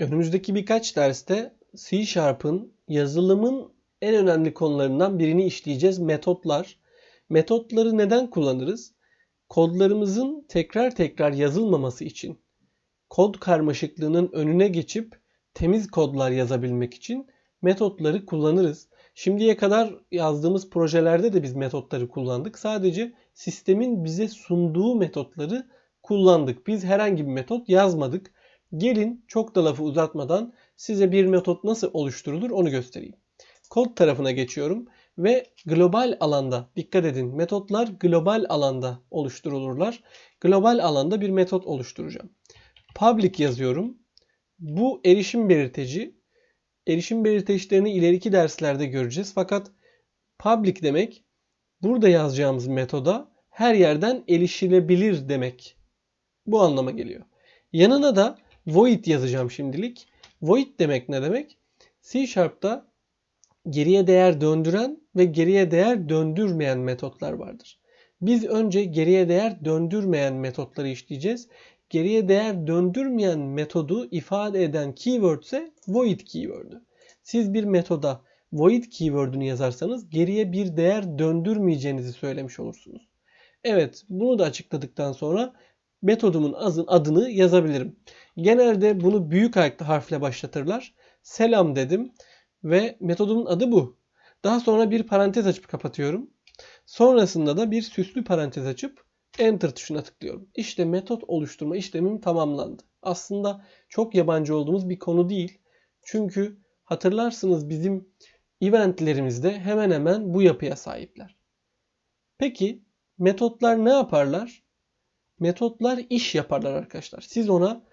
Önümüzdeki birkaç derste C Sharp'ın yazılımın en önemli konularından birini işleyeceğiz. Metotlar. Metotları neden kullanırız? Kodlarımızın tekrar tekrar yazılmaması için, kod karmaşıklığının önüne geçip temiz kodlar yazabilmek için metotları kullanırız. Şimdiye kadar yazdığımız projelerde de biz metotları kullandık. Sadece sistemin bize sunduğu metotları kullandık. Biz herhangi bir metot yazmadık. Gelin çok da lafı uzatmadan size bir metot nasıl oluşturulur onu göstereyim. Kod tarafına geçiyorum ve global alanda dikkat edin metotlar global alanda oluşturulurlar. Global alanda bir metot oluşturacağım. Public yazıyorum. Bu erişim belirteci. Erişim belirteçlerini ileriki derslerde göreceğiz. Fakat public demek burada yazacağımız metoda her yerden erişilebilir demek. Bu anlama geliyor. Yanına da void yazacağım şimdilik. Void demek ne demek? C Sharp'ta geriye değer döndüren ve geriye değer döndürmeyen metotlar vardır. Biz önce geriye değer döndürmeyen metotları işleyeceğiz. Geriye değer döndürmeyen metodu ifade eden keyword ise void keyword'ü. Siz bir metoda void keyword'ünü yazarsanız geriye bir değer döndürmeyeceğinizi söylemiş olursunuz. Evet, bunu da açıkladıktan sonra metodumun adını yazabilirim. Genelde bunu büyük harfle başlatırlar. Selam dedim ve metodumun adı bu. Daha sonra bir parantez açıp kapatıyorum. Sonrasında da bir süslü parantez açıp Enter tuşuna tıklıyorum. İşte metot oluşturma işlemim tamamlandı. Aslında çok yabancı olduğumuz bir konu değil. Çünkü hatırlarsınız bizim eventlerimizde hemen hemen bu yapıya sahipler. Peki metotlar ne yaparlar? Metotlar iş yaparlar arkadaşlar. Siz ona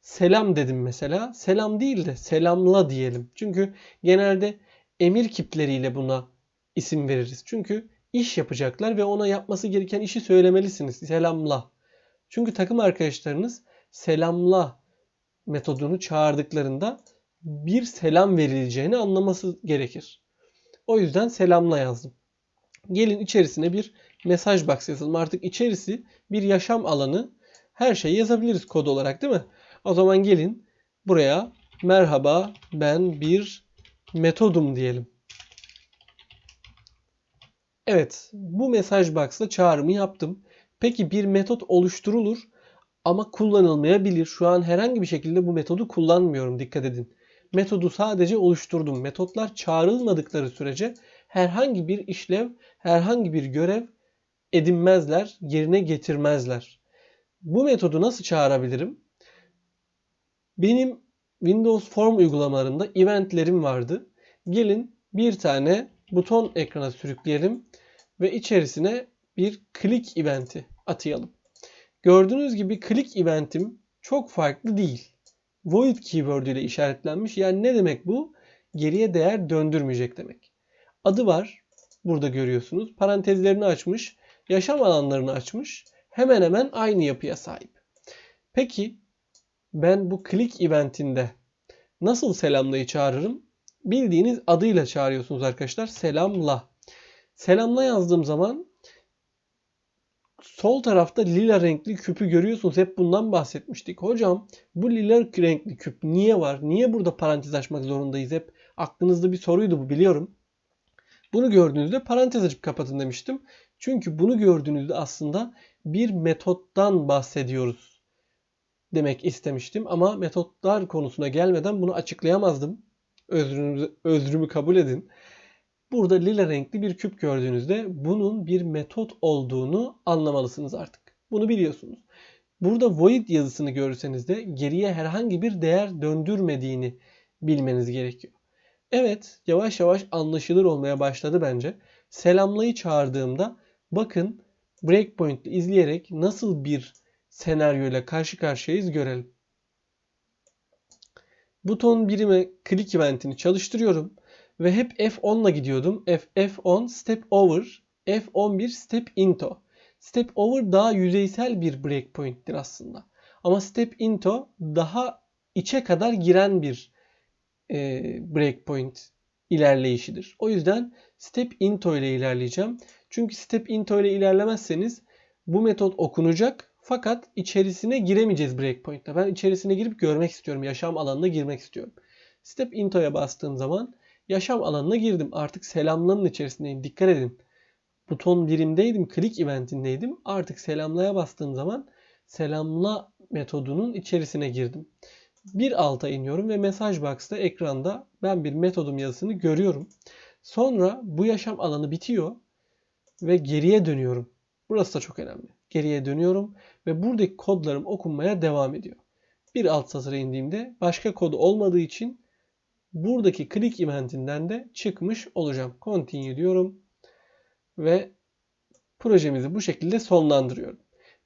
selam dedim mesela. Selam değil de selamla diyelim. Çünkü genelde emir kipleriyle buna isim veririz. Çünkü iş yapacaklar ve ona yapması gereken işi söylemelisiniz. Selamla. Çünkü takım arkadaşlarınız selamla metodunu çağırdıklarında bir selam verileceğini anlaması gerekir. O yüzden selamla yazdım. Gelin içerisine bir mesaj box yazalım. Artık içerisi bir yaşam alanı. Her şeyi yazabiliriz kod olarak değil mi? O zaman gelin buraya merhaba ben bir metodum diyelim. Evet bu mesaj box'la çağrımı yaptım. Peki bir metot oluşturulur ama kullanılmayabilir. Şu an herhangi bir şekilde bu metodu kullanmıyorum dikkat edin. Metodu sadece oluşturdum. Metotlar çağrılmadıkları sürece herhangi bir işlev, herhangi bir görev edinmezler, yerine getirmezler. Bu metodu nasıl çağırabilirim? Benim Windows Form uygulamalarında eventlerim vardı. Gelin bir tane buton ekrana sürükleyelim ve içerisine bir click eventi atayalım. Gördüğünüz gibi click eventim çok farklı değil. Void keyword ile işaretlenmiş. Yani ne demek bu? Geriye değer döndürmeyecek demek. Adı var. Burada görüyorsunuz. Parantezlerini açmış. Yaşam alanlarını açmış. Hemen hemen aynı yapıya sahip. Peki ben bu click eventinde nasıl selamlayı çağırırım? Bildiğiniz adıyla çağırıyorsunuz arkadaşlar. Selamla. Selamla yazdığım zaman sol tarafta lila renkli küpü görüyorsunuz. Hep bundan bahsetmiştik. Hocam bu lila renkli küp niye var? Niye burada parantez açmak zorundayız? Hep aklınızda bir soruydu bu biliyorum. Bunu gördüğünüzde parantez açıp kapatın demiştim. Çünkü bunu gördüğünüzde aslında bir metottan bahsediyoruz demek istemiştim. Ama metotlar konusuna gelmeden bunu açıklayamazdım. Özrünüzü, özrümü kabul edin. Burada lila renkli bir küp gördüğünüzde bunun bir metot olduğunu anlamalısınız artık. Bunu biliyorsunuz. Burada void yazısını görürseniz de geriye herhangi bir değer döndürmediğini bilmeniz gerekiyor. Evet, yavaş yavaş anlaşılır olmaya başladı bence. Selamlayı çağırdığımda bakın breakpoint izleyerek nasıl bir senaryoyla karşı karşıyayız görelim. Buton birime click eventini çalıştırıyorum ve hep F10 ile gidiyordum. F, F10 step over, F11 step into. Step over daha yüzeysel bir breakpoint'tir aslında. Ama step into daha içe kadar giren bir e, breakpoint ilerleyişidir. O yüzden step into ile ilerleyeceğim. Çünkü step into ile ilerlemezseniz bu metot okunacak Fakat içerisine giremeyeceğiz breakpoint'te. Ben içerisine girip görmek istiyorum. Yaşam alanına girmek istiyorum. Step into'ya bastığım zaman yaşam alanına girdim. Artık selamlanın içerisindeyim. Dikkat edin. Buton birimdeydim. Click eventindeydim. Artık selamlaya bastığım zaman selamla metodunun içerisine girdim. Bir alta iniyorum ve mesaj box'ta ekranda ben bir metodum yazısını görüyorum. Sonra bu yaşam alanı bitiyor ve geriye dönüyorum. Burası da çok önemli. Geriye dönüyorum ve buradaki kodlarım okunmaya devam ediyor. Bir alt satıra indiğimde başka kodu olmadığı için buradaki click eventinden de çıkmış olacağım. Continue diyorum ve projemizi bu şekilde sonlandırıyorum.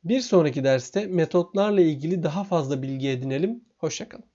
Bir sonraki derste metotlarla ilgili daha fazla bilgi edinelim. Hoşçakalın.